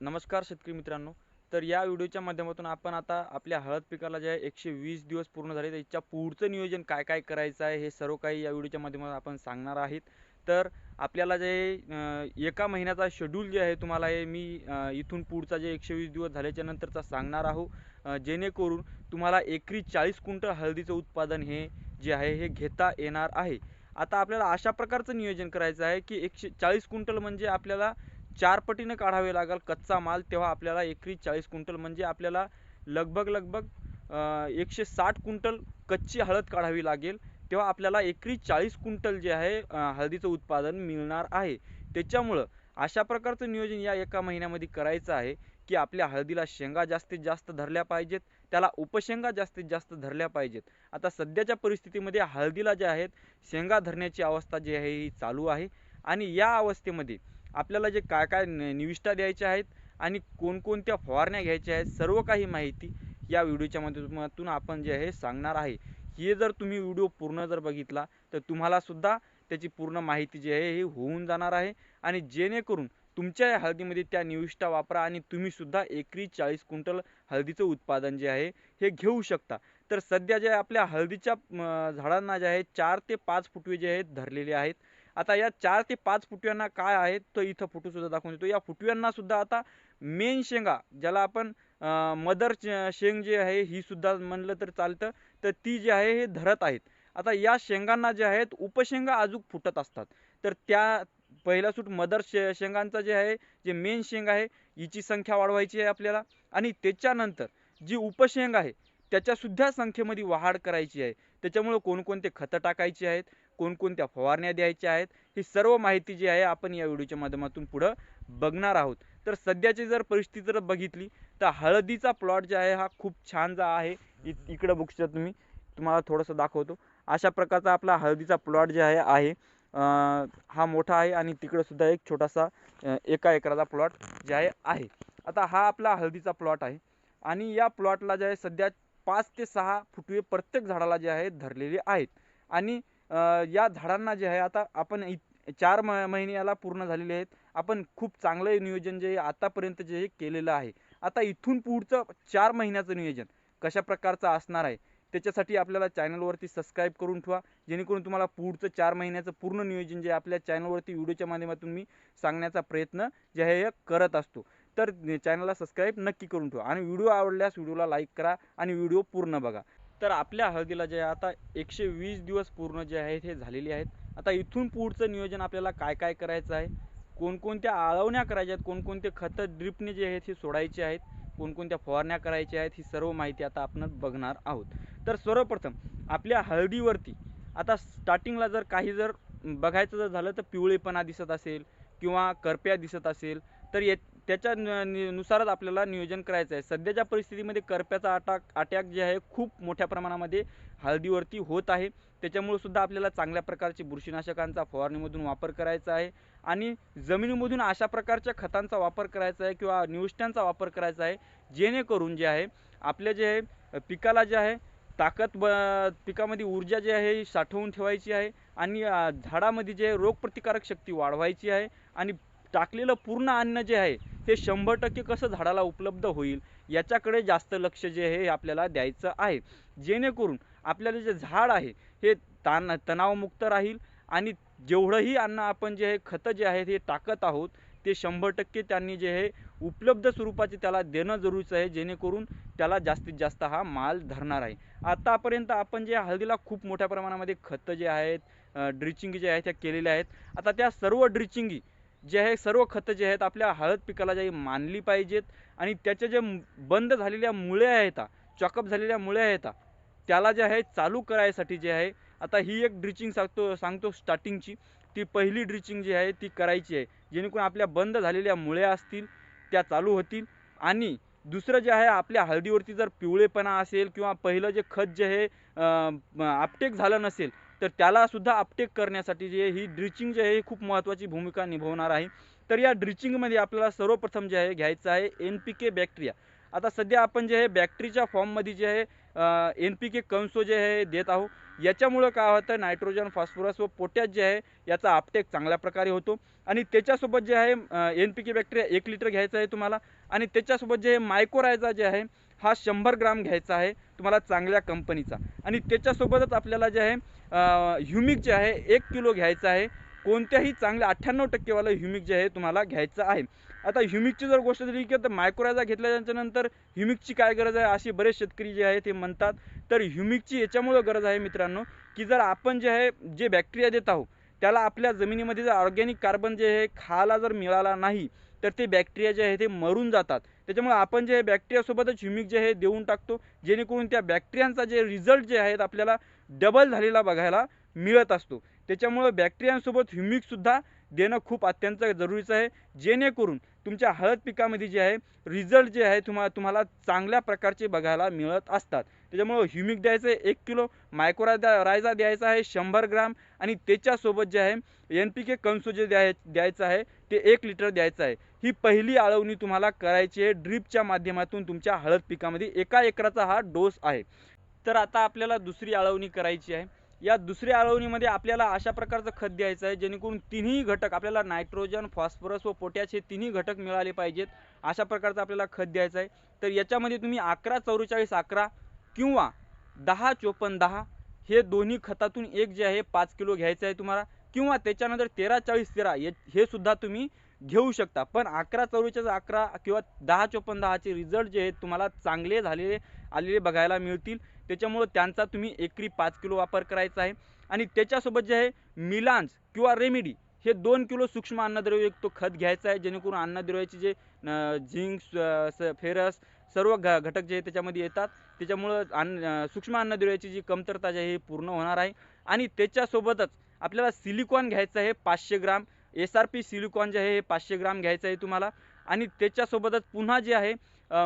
नमस्कार शेतकरी मित्रांनो. तर या व्हिडिओच्या माध्यमातून आपण आता आपल्या हळद पिकाला जे आहे एकशे वीस दिवस पूर्ण झाले त्याच्या पुढचं नियोजन काय काय करायचं आहे हे सर्व काही या व्हिडिओच्या माध्यमातून आपण सांगणार आहेत. तर आपल्याला जे एका महिन्याचा शेड्यूल जे आहे तुम्हाला हे मी इथून पुढचा जे एकशे वीस दिवस झाल्याच्या नंतरचा सांगणार आहोत जेणेकरून तुम्हाला एकरी चाळीस क्विंटल हळदीचं उत्पादन हे जे आहे हे घेता येणार आहे. आता आपल्याला अशा प्रकारचं नियोजन करायचं आहे की एकशे चाळीस क्विंटल म्हणजे आपल्याला चार पटीनं काढावे लागेल कच्चा माल तेव्हा आपल्याला एकरी चाळीस क्विंटल म्हणजे आपल्याला लगभग लगभग एकशे साठ क्विंटल कच्ची हळद काढावी लागेल. तेव्हा आपल्याला एकरी चाळीस क्विंटल जे आहे हळदीचं उत्पादन मिळणार आहे. त्याच्यामुळं अशा प्रकारचं नियोजन या एका महिन्यामध्ये करायचं आहे की आपल्या हळदीला शेंगा जास्तीत जास्त धरल्या पाहिजेत त्याला उपशेंगा जास्तीत जास्त धरल्या पाहिजेत. आता सध्याच्या परिस्थितीमध्ये हळदीला जे आहेत शेंगा धरण्याची अवस्था जी आहे ही चालू आहे. आणि या अवस्थेमध्ये आपल्याला जे काय काय नि- निविष्ठा द्यायच्या आहेत आणि कोणकोणत्या फवारण्या घ्यायच्या आहेत सर्व काही माहिती या व्हिडिओच्या माध्यमातून आपण जे आहे सांगणार आहे. हे जर तुम्ही व्हिडिओ पूर्ण जर बघितला तर तुम्हालासुद्धा त्याची पूर्ण माहिती जी आहे ही होऊन जाणार आहे. आणि जेणेकरून तुमच्या या हळदीमध्ये त्या निविष्ठा वापरा आणि तुम्हीसुद्धा एकरी चाळीस क्विंटल हळदीचं उत्पादन जे आहे हे घेऊ शकता. तर सध्या जे आपल्या हळदीच्या झाडांना जे आहे चार ते पाच फुटवे जे आहेत धरलेले आहेत. आता या चार ते पाच फुटव्यांना काय आहेत तो इथं फुटू सुद्धा दाखवून देतो. या फुटव्यांना सुद्धा आता मेन शेंगा ज्याला आपण मदर शेंग जे आहे ही सुद्धा म्हणलं तर चालतं. तर ती जी आहे हे धरत आहेत. आता या शेंगांना जे आहेत उपशेंगा अजून फुटत असतात. तर त्या पहिला सूट मदर शे शेंगांचा जे आहे जे मेन शेंग आहे हिची संख्या वाढवायची आहे आपल्याला. आणि त्याच्यानंतर जी उपशेंग आहे त्याच्यासुद्धा संख्येमध्ये वाढ करायची आहे. त्याच्यामुळं कोणकोणते खतं टाकायची आहेत कोणकोणत्या फवारण्या द्यायच्या आहेत ही सर्व माहिती जी आहे आपण या व्हिडिओच्या माध्यमातून पुढं बघणार आहोत. तर सध्याची जर परिस्थिती जर बघितली तर हळदीचा प्लॉट जे आहे हा खूप छान जा आहे. इ इकडं बघू तुम्ही. तुम्हाला थोडंसं दाखवतो. अशा प्रकारचा आपला हळदीचा प्लॉट जे आहे आहे. हा मोठा आहे आणि तिकडंसुद्धा एक छोटासा एका एकराचा प्लॉट जे आहे आहे. आता हा आपला हळदीचा प्लॉट आहे. आणि या प्लॉटला जे आहे सध्या पाच ते सहा फुटवे प्रत्येक झाडाला जे आहे धरलेले आहेत. आणि या झाडांना जे आहे आता आपण इ- चार म महिने याला पूर्ण झालेले आहेत. आपण खूप चांगलं नियोजन जे आतापर्यंत जे हे केलेलं आहे. आता इथून पुढचं चार महिन्याचं नियोजन कशा प्रकारचं असणार आहे त्याच्यासाठी आपल्याला चॅनलवरती सबस्क्राईब करून ठेवा. जेणेकरून तुम्हाला पुढचं चार महिन्याचं पूर्ण नियोजन जे आपल्या चॅनलवरती व्हिडिओच्या माध्यमातून मी सांगण्याचा प्रयत्न जे आहे हे करत असतो. तर चॅनलला सबस्क्राईब नक्की करून ठेवा आणि व्हिडिओ आवडल्यास व्हिडिओला लाईक करा आणि व्हिडिओ पूर्ण बघा. तर आपल्या हळदीला जे आहे आता एकशे वीस दिवस पूर्ण जे आहेत हे झालेले आहेत. आता इथून पुढचं नियोजन आपल्याला काय काय करायचं आहे? कोणकोणत्या आळवण्या करायच्या आहेत? कोणकोणते खतं ड्रिपने जे आहेत हे सोडायचे आहेत? कोणकोणत्या फवारण्या करायच्या आहेत? ही सर्व माहिती आता आपण बघणार आहोत. तर सर्वप्रथम आपल्या हळदीवरती आता स्टार्टिंगला जर काही जर बघायचं जर झालं तर पिवळेपणा दिसत असेल किंवा करप्या दिसत असेल तर ये त्याच्या न- नि- नुसारच आपल्याला नियोजन करायचं आहे. सध्याच्या परिस्थितीमध्ये करप्याचा अटॅक अटॅक जे आहे खूप मोठ्या प्रमाणामध्ये हळदीवरती होत आहे. त्याच्यामुळे सुद्धा आपल्याला चांगल्या प्रकारचे बुरशीनाशकांचा फवारणीमधून वापर करायचा आहे. आणि जमिनीमधून अशा प्रकारच्या खतांचा वापर करायचा आहे किंवा निविष्ठांचा वापर करायचा आहे जेणेकरून जे आहे आपल्या जे आहे पिकाला जे आहे ताकद ब पिकामध्ये ऊर्जा जी आहे ही साठवून ठेवायची आहे. आणि झाडामध्ये जे रोगप्रतिकारक शक्ती वाढवायची आहे. आणि टाकलेलं पूर्ण अन्न जे आहे ते शंभर टक्के कसं झाडाला उपलब्ध होईल याच्याकडे जास्त लक्ष जे आहे हे आपल्याला द्यायचं आहे. जेणेकरून आपल्याला जे झाड आहे हे ताण तणावमुक्त राहील आणि जेवढंही अन्न आपण जे हे खतं जे आहेत हे टाकत आहोत ते शंभर टक्के त्यांनी जे हे उपलब्ध स्वरूपाचे त्याला देणं जरुरीचं आहे जेणेकरून त्याला जास्तीत जास्त हा माल धरणार आहे. आतापर्यंत आपण जे हळदीला खूप मोठ्या प्रमाणामध्ये खतं जे आहेत ड्रिचिंग जे आहेत त्या केलेल्या आहेत. आता त्या सर्व ड्रिचिंगी जे आहे सर्व खतं जे आहेत आपल्या हळद पिकाला जे मानली पाहिजेत आणि त्याच्या जे बंद झालेल्या मुळे आहेत चॉकअप झालेल्या मुळे आहेत त्याला जे आहे चालू करायसाठी जे आहे आता ही एक ड्रिचिंग सांगतो सांगतो स्टार्टिंगची. ती पहिली ड्रिचिंग जी आहे ती करायची आहे. जेणेकरून आपल्या बंद झालेल्या मुळ्या असतील त्या चालू होतील. आणि दुसरं जे आहे आपल्या हळदीवरती जर पिवळेपणा असेल किंवा पहिलं जे खत जे आहे आपटेक झालं नसेल तर त्यालासुद्धा अपटेक करण्यासाठी जे ही ड्रिचिंग जे आहे हे खूप महत्त्वाची भूमिका निभावणार आहे. तर या ड्रिचिंगमध्ये आपल्याला सर्वप्रथम जे आहे घ्यायचं आहे एन पी के बॅक्टेरिया आता सध्या आपण जे आहे बॅक्टरीच्या फॉर्ममध्ये जे आहे एन पी के कंसो जे आहे देत आहोत. याच्यामुळं काय होतं नायट्रोजन फॉस्फरस व पोटॅश जे आहे याचा आपटेक चांगल्या प्रकारे होतो. आणि त्याच्यासोबत जे आहे एन पी के बॅक्टेरिया एक लिटर घ्यायचं आहे तुम्हाला. आणि त्याच्यासोबत जे आहे मायकोरायझा जे आहे हा शंभर ग्राम घ्यायचा आहे तुम्हाला चांगल्या कंपनीचा. आणि त्याच्यासोबतच आपल्याला जे आहे ह्युमिक जे आहे एक किलो घ्यायचं आहे. कोणत्याही चांगल्या अठ्ठ्याण्णव टक्केवालं ह्युमिक जे आहे तुम्हाला घ्यायचं आहे. आता ह्युमिकची जर गोष्ट झाली की तर मायक्रोरायझा घेतल्याच्यानंतर ह्युमिकची काय गरज आहे अशी बरेच शेतकरी जे आहे ते म्हणतात. तर ह्युमिकची याच्यामुळं गरज आहे मित्रांनो की जर आपण जे आहे जे बॅक्टेरिया देत आहोत त्याला आपल्या जमिनीमध्ये जर ऑर्गॅनिक कार्बन जे आहे खायला जर मिळाला नाही तर ते बॅक्टेरिया जे आहे ते मरून जातात. त्याच्यामुळे आपण जे बॅक्टेरियासोबतच ह्युमिक जे आहे देऊन टाकतो जेणेकरून त्या बॅक्टेरियांचा जे रिझल्ट जे आहेत आपल्याला डबल झालेला बघायला मिळत असतो. त्याच्यामुळं बॅक्टेरियांसोबत ह्युमिकसुद्धा देणं खूप अत्यंत जरुरीचं आहे. जेणेकरून तुमच्या हळद पिकामध्ये जे आहे रिझल्ट जे आहे तुम्हाला तुम्हाला चांगल्या प्रकारचे बघायला मिळत असतात. त्याच्यामुळं ह्युमिक द्यायचं आहे एक किलो मायक्रोरा रायझा द्यायचा आहे शंभर ग्राम आणि त्याच्यासोबत जे आहे एन पी के कंसो जे द्याय द्यायचं आहे ते एक लिटर द्यायचं आहे. ही पहिली आळवणी तुम्हाला करायची आहे. ड्रीपच्या माध्यमातून तुमच्या हळद पिकामध्ये एका एकराचा हा डोस आहे. तर आता आपल्याला दुसरी आळवणी करायची आहे. या दुसऱ्या आळवणीमध्ये आपल्याला अशा प्रकारचं खत द्यायचं आहे जेणेकरून तिन्ही घटक आपल्याला नायट्रोजन फॉस्फरस व पोटॅश हे तिन्ही घटक मिळाले पाहिजेत अशा प्रकारचं आपल्याला खत द्यायचं आहे. तर याच्यामध्ये तुम्ही अकरा चौवेचाळीस अकरा किंवा दहा चोपन्न दहा हे दोन्ही खतातून एक जे आहे पाच किलो घ्यायचं आहे तुम्हाला. किंवा त्याच्यानंतर तेरा चाळीस तेरा हे सुद्धा तुम्ही घेऊ शकता. पण अकरा चौवेचाळीस अकरा किंवा दहा चोपन्न दहाचे रिझल्ट जे आहेत तुम्हाला चांगले झालेले आलेले बघायला मिळतील. त्याच्यामुळं त्यांचा तुम्ही एकरी पाच किलो वापर करायचा आहे. आणि त्याच्यासोबत जे आहे मिलान्स किंवा रेमेडी हे दोन किलो सूक्ष्म अन्नद्रव्ययुक्त खत घ्यायचं आहे जेणेकरून अन्नद्रव्याचे जे झिंक फेरस सर्व घ घटक जे त्याच्यामध्ये येतात. त्याच्यामुळं अन्न सूक्ष्म अन्नद्रव्याची जी कमतरता जी आहे ही पूर्ण होणार आहे. आणि त्याच्यासोबतच आपल्याला सिलिकॉन घ्यायचं आहे पाचशे gram. S R P silicon जे आहे हे पाचशे ग्राम घ्यायचं आहे तुम्हाला. आणि त्याच्यासोबतच पुन्हा जे आहे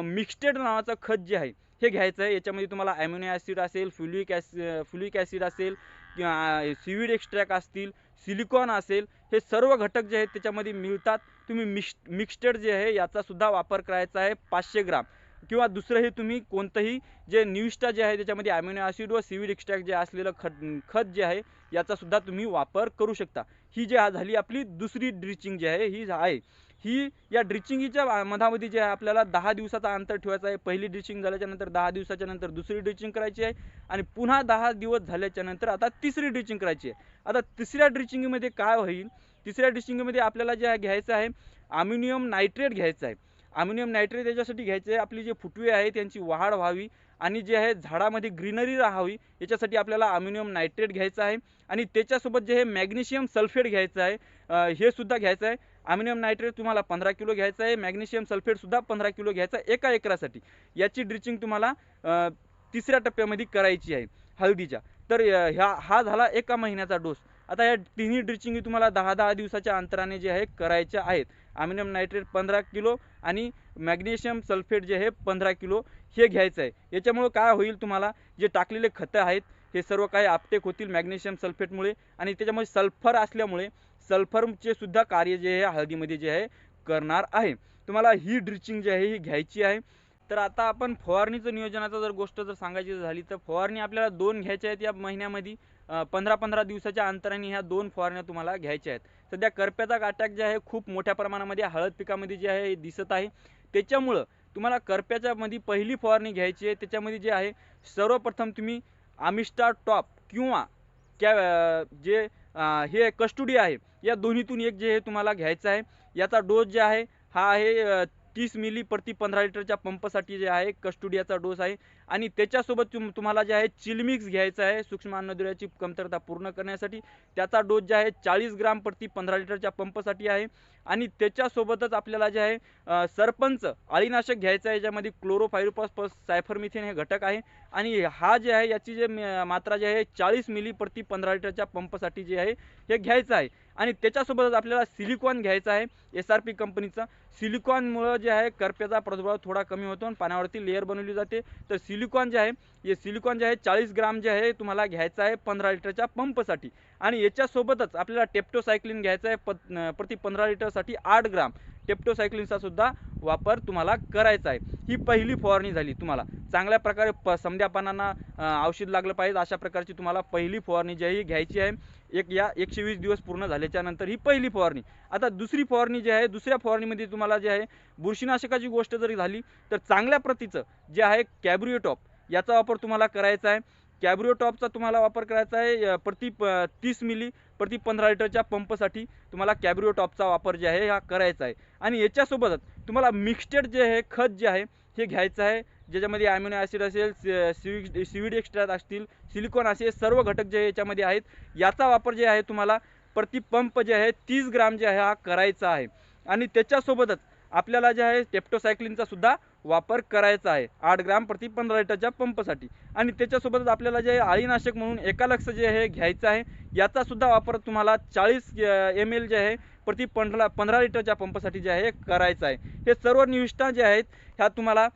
मिक्स्टेड नावाचं खत जे आहे हे घ्यायचं आहे. याच्यामध्ये तुम्हाला ॲम्युनो ॲसिड असेल फ्युलिक ॲसि फ्युलिक ॲसिड असेल किंवा सिविड एक्स्ट्रॅक असतील सिलिकॉन असेल हे सर्व घटक जे आहेत त्याच्यामध्ये मिळतात. तुम्ही मिक्स मिक्स्टेड जे आहे याचासुद्धा वापर करायचा आहे पाचशे ग्राम. किंवा दुसरंही तुम्ही कोणतंही जे न्यूस्टा जे आहे त्याच्यामध्ये ॲम्युनो ॲसिड व सिविड एक्स्ट्रॅक्ट जे असलेलं खत खत जे आहे याचासुद्धा तुम्ही वापर करू शकता. ही जी झाली आपली दुसरी ड्रिचिंग जी आहे ही आहे. ही या ड्रिचिंगीच्या मधामध्ये जे आहे आपल्याला दहा दिवसाचा अंतर ठेवायचा आहे पहिली ड्रिचिंग झाल्याच्यानंतर दहा दिवसाच्या नंतर दुसरी ड्रिचिंग करायची आहे आणि पुन्हा दहा दिवस झाल्याच्यानंतर आता तिसरी ड्रिचिंग करायची आहे. आता तिसऱ्या ड्रिचिंगमध्ये काय होईल? तिसऱ्या ड्रिचिंगमध्ये आपल्याला जे घ्यायचं आहे अम्युनियम नायट्रेट घ्यायचं आहे. अम्युनियम नायट्रेट याच्यासाठी घ्यायचे आहे आपली जे फुटवे आहे त्यांची वाढ व्हावी. आणि जे आहे झाडामध्ये ग्रीनरी राहावी याच्यासाठी आपल्याला अम्युनियम नायट्रेट घ्यायचं आहे. आणि त्याच्यासोबत जे आहे मॅग्नेशियम सल्फेट घ्यायचं आहे हे सुद्धा घ्यायचं आहे. अम्युनियम नायट्रेट तुम्हाला पंधरा किलो घ्यायचं आहे मॅग्नेशियम सल्फेटसुद्धा पंधरा किलो घ्यायचा आहे एका एकरासाठी. याची ड्रिचिंग तुम्हाला तिसऱ्या टप्प्यामध्ये करायची आहे हळदीच्या. तर ह्या हा झाला एका महिन्याचा डोस. आता या तिन्ही ड्रिचिंगी तुम्हाला दहा दहा दिवसाच्या अंतराने जे आहे करायच्या आहेत. अम्युनियम नायट्रेट पंधरा किलो आणि मॅग्नेशियम सल्फेट जे आहे पंधरा किलो हे घ्यायचं आहे. याच्यामुळं काय होईल तुम्हाला? जे टाकलेले खतं आहेत हे सर्व काही आपटेक होतील मॅग्नेशियम सल्फेटमुळे आणि त्याच्यामुळे सल्फर असल्यामुळे सल्फरचे सुद्धा कार्य जे आहे हळदीमध्ये जे आहे करणार आहे. तुम्हाला ही ड्रिचिंग जी आहे ही घ्यायची आहे. तर आता आपण फवारणीचं नियोजनाचं जर गोष्ट जर सांगायची झाली तर फवारणी आपल्याला दोन घ्यायच्या आहेत या महिन्यामध्ये. पंधरा पंधरा दिवसाच्या अंतराने ह्या दोन फवारण्या तुम्हाला घ्यायच्या आहेत. सध्या करप्याचा अटॅक जे आहे खूप मोठ्या प्रमाणामध्ये हळद पिकामध्ये जे आहे दिसत आहे. त्याच्यामुळं तुम्हाला करप्याच्यामध्ये पहिली फवारणी घ्यायची आहे. त्याच्यामध्ये जे आहे सर्वप्रथम तुम्ही आमिस्टा टॉप किंवा क्या जे हे कस्टुडी आहे या दोन्हीतून एक जे हे तुम्हाला घ्यायचं आहे. याचा डोस जे आहे हा आहे तीस मिली प्रति पंधरा लिटरच्या पंपसाठी जे आहे कस्टुडियाचा डोस आहे. आणि त्याच्यासोबत तुम तुम्हाला जे आहे चिलमिक्स घ्यायचं आहे सूक्ष्म अन्नद्रव्याची कमतरता पूर्ण करण्यासाठी. त्याचा डोस जे आहे चाळीस ग्राम प्रति पंधरा लिटरच्या पंपसाठी आहे. आणि त्याच्यासोबतच आपल्याला जे आहे सरपंच अळीनाशक घ्यायचं आहे याच्यामध्ये क्लोरोफायरोपॉस प्लस सायफरमिथेन हे घटक आहे. आणि हा जे आहे याची जे मात्रा जी आहे चाळीस मिली प्रति पंधरा लिटरच्या पंपसाठी जे आहे हे घ्यायचं आहे. आणि त्याच्यासोबतच आपल्याला सिलिकॉन घ्यायचं आहे एस आर पी कंपनीचं सिलिकॉनमुळं जे आहे करप्याचा प्रादुर्भाव थोडा कमी होतो आणि पाण्यावरती लेअर बनवली जाते. तर सिलिकॉन जे आहे हे सिलिकॉन जे आहे चाळीस ग्राम जे आहे तुम्हाला घ्यायचं आहे पंधरा लिटरच्या पंपसाठी. आणि याच्यासोबतच आपल्याला टेप्टोसायक्लिन घ्यायचं आहे प प्रति पंधरा लिटरसाठी आठ ग्राम. टेप्टोसायक्लिनचा सुद्धा वापर तुम्हाला करायचा आहे. ही पहिली फवारणी झाली तुम्हाला. चांगल्या प्रकारे प समद्या पानांना औषध लागलं पाहिजे अशा प्रकारची तुम्हाला पहिली फवारणी जी आहे ही घ्यायची आहे. एक या एकशे वीस दिवस पूर्ण झाल्याच्यानंतर ही पहिली फवारणी. आता दुसरी फवारणी जी आहे दुसऱ्या फवारणीमध्ये तुम्हाला जे आहे बुरशीनाशकाची गोष्ट जरी झाली तर चांगल्या प्रतीचं जे आहे कॅब्रिओटॉप याचा वापर तुम्हाला करायचा आहे. कॅब्रिओ टॉपचा तुम्हाला वापर करायचा आहे प्रति प तीस मिली प्रति पंधरा लिटरच्या पंपसाठी तुम्हाला कॅब्रिओ टॉपचा वापर जे आहे हा करायचा आहे. आणि याच्यासोबतच तुम्हाला मिक्स्टेड जे आहे खत जे आहे हे घ्यायचं आहे. ज्याच्यामध्ये ॲम्युनो ॲसिड असेल सिविक सिविड एक्स्ट्रा असतील सिलिकॉन असे सर्व घटक जे याच्यामध्ये आहेत याचा वापर जे आहे तुम्हाला प्रति पंप जे आहे तीस ग्राम जे आहे हा करायचा आहे. आणि त्याच्यासोबतच आपल्याला जे आहे टेप्टोसायक्लिनचा सुद्धा वापर करायचा आहे. आठ ग्राम प्रति पंधरा लिटरच्या पंपसाठी. आणि त्याच्यासोबतच आपल्याला जे आळीनाशक अळीनाशक म्हणून एका लक्ष जे आहे घ्यायचं आहे. याचा सुद्धा वापर तुम्हाला चाळीस एम एल जे आहे प्रति पंधरा पंधरा लिटरच्या पंपासाठी जे आहे करायचं आहे. हे सर्व निविष्ठा जे आहेत ह्या तुम्हाला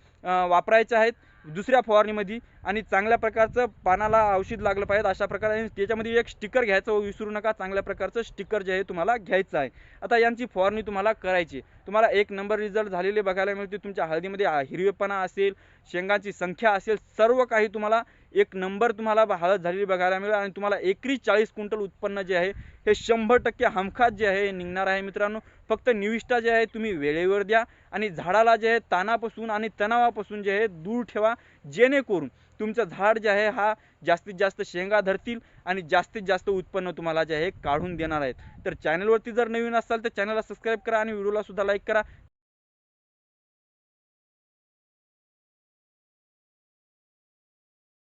वापरायच्या आहेत. दुसऱ्या फवारणीमध्ये आणि चांगल्या प्रकारचं पानाला औषध लागलं पाहिजे अशा प्रकारे आणि त्याच्यामध्ये एक स्टिकर घ्यायचं विसरू नका. चांगल्या प्रकारचं स्टिकर जे आहे तुम्हाला घ्यायचं आहे. आता यांची फवारणी तुम्हाला करायची आहे. तुम्हाला एक नंबर रिझल्ट झालेले बघायला मिळते तुमच्या हळदीमध्ये हिरवेपणा असेल शेंगांची संख्या असेल सर्व काही तुम्हाला एक नंबर तुम्हाला हळद झालेली बघायला मिळेल आणि तुम्हाला एकरी चाळीस क्विंटल उत्पन्न जे आहे हे शंभर टक्के हमखास जे आहे हे निघणार आहे मित्रांनो. फक्त निविष्ठा जे आहे तुम्ही वेळेवर द्या आणि झाडाला जे आहे तानापासून आणि तणावापासून जे आहे दूर ठेवा. जेणेकरून तुमचं झाड जे आहे हा जास्तीत जास्त शेंगा धरतील आणि जास्तीत जास्त उत्पन्न तुम्हाला जे आहे काढून देणार आहेत. तर चॅनलवरती जर नवीन असाल तर चॅनलला सबस्क्राईब करा आणि व्हिडिओला सुद्धा लाईक करा.